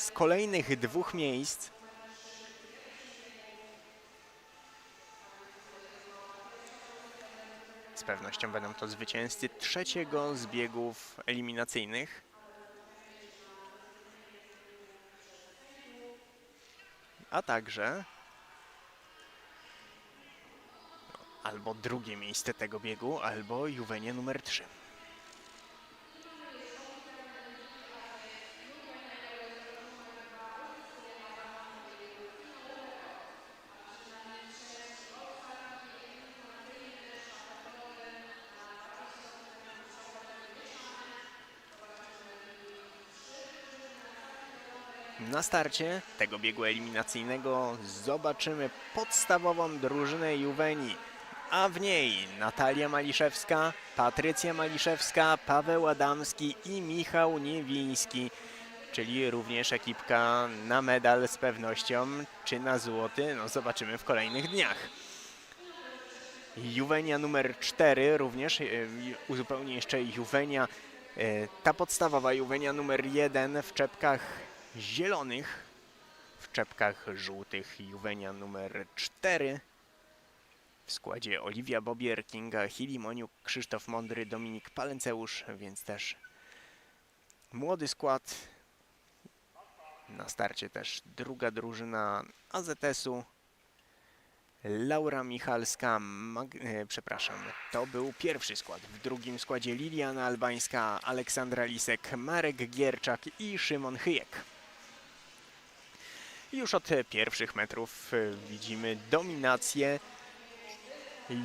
z kolejnych dwóch miejsc. Z pewnością będą to zwycięzcy trzeciego z biegów eliminacyjnych. A także albo drugie miejsce tego biegu, albo Juwenia numer 3. Na starcie tego biegu eliminacyjnego zobaczymy podstawową drużynę Juweni, a w niej Natalia Maliszewska, Patrycja Maliszewska, Paweł Adamski i Michał Niewiński, czyli również ekipka na medal z pewnością, czy na złoty, no zobaczymy w kolejnych dniach. Juwenia numer 4 również, e, uzupełnię jeszcze Juwenia, e, ta podstawowa Juwenia numer 1 w czepkach zielonych, w czepkach żółtych Juwenia numer 4 w składzie Oliwia Bobier, Kinga Hilimoniuk, Krzysztof Mądry, Dominik Palenceusz, więc też młody skład. Na starcie też druga drużyna AZS-u. Laura Michalska, Mag e, przepraszam, to był pierwszy skład. W drugim składzie Liliana Albańska, Aleksandra Lisek, Marek Gierczak i Szymon Chyjek. Już od pierwszych metrów e, widzimy dominację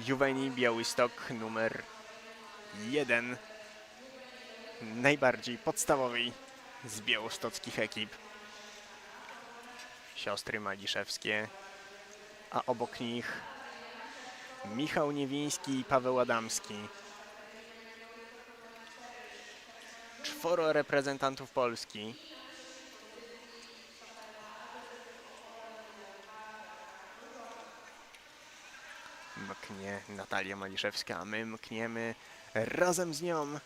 Juweni Białystok numer 1. Najbardziej podstawowej z białostockich ekip. Siostry Maliszewskie, a obok nich Michał Niewiński i Paweł Adamski. Czworo reprezentantów Polski. Mknie Natalia Maliszewska, a my mkniemy razem z nią.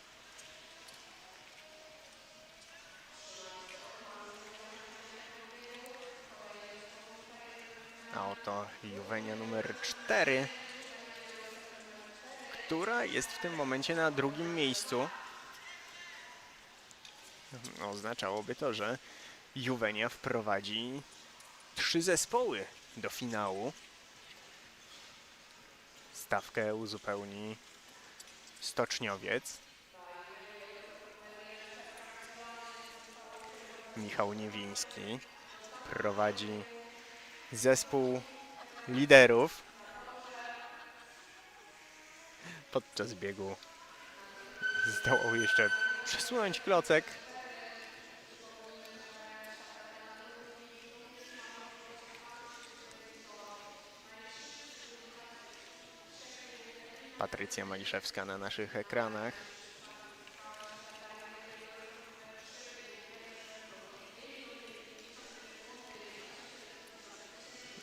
A oto Juwenia numer 4, która jest w tym momencie na drugim miejscu. Oznaczałoby to, że Juwenia wprowadzi trzy zespoły do finału. Stawkę uzupełni Stoczniowiec. Michał Niewiński prowadzi zespół liderów podczas biegu zdołał jeszcze przesunąć klocek. Patrycja Maliszewska na naszych ekranach.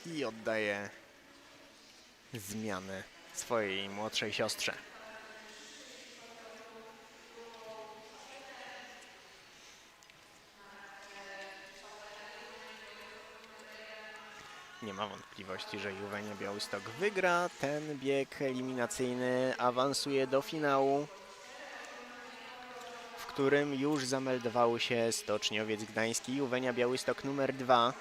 i oddaje zmianę swojej młodszej siostrze. Ma wątpliwości, że Juwenia Białystok wygra ten bieg eliminacyjny, awansuje do finału, w którym już zameldowały się Stoczniowiec Gdański Juwenia Białystok numer 2.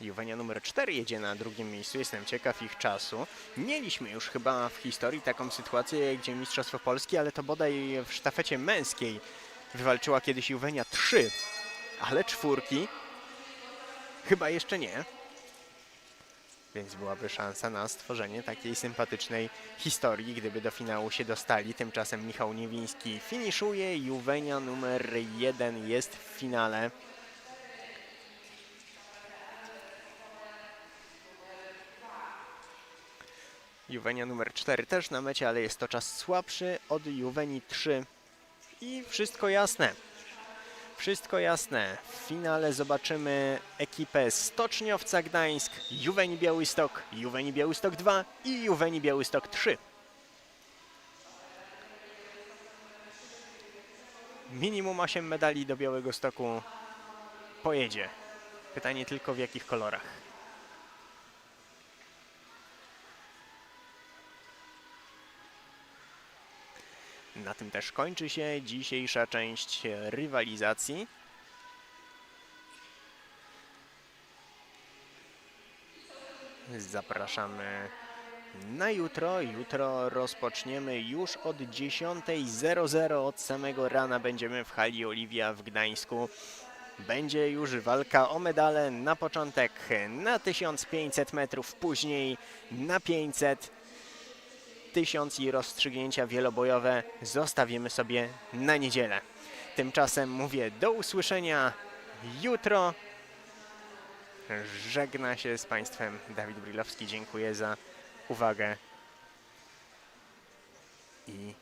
Juwenia numer 4 jedzie na drugim miejscu. Jestem ciekaw ich czasu. Mieliśmy już chyba w historii taką sytuację, gdzie Mistrzostwo Polski, ale to bodaj w sztafecie męskiej wywalczyła kiedyś Juwenia 3, ale czwórki chyba jeszcze nie. Więc byłaby szansa na stworzenie takiej sympatycznej historii, gdyby do finału się dostali. Tymczasem Michał Niewiński finiszuje. Juwenia numer 1 jest w finale. Juwenia numer 4 też na mecie, ale jest to czas słabszy od Juweni 3 i wszystko jasne. Wszystko jasne. W finale zobaczymy ekipę Stoczniowca Gdańsk, Juweni Białystok, Juweni Białystok 2 i Juweni Białystok 3. Minimum 8 medali do Białego Stoku pojedzie. Pytanie tylko w jakich kolorach. Na tym też kończy się dzisiejsza część rywalizacji. Zapraszamy na jutro. Jutro rozpoczniemy już od 10.00. Od samego rana będziemy w hali Oliwia w Gdańsku. Będzie już walka o medale na początek na 1500 metrów, później na 500. 1000 i rozstrzygnięcia wielobojowe zostawimy sobie na niedzielę. Tymczasem mówię do usłyszenia jutro. Żegna się z Państwem Dawid Brylowski. Dziękuję za uwagę i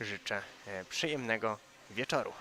życzę e, przyjemnego wieczoru.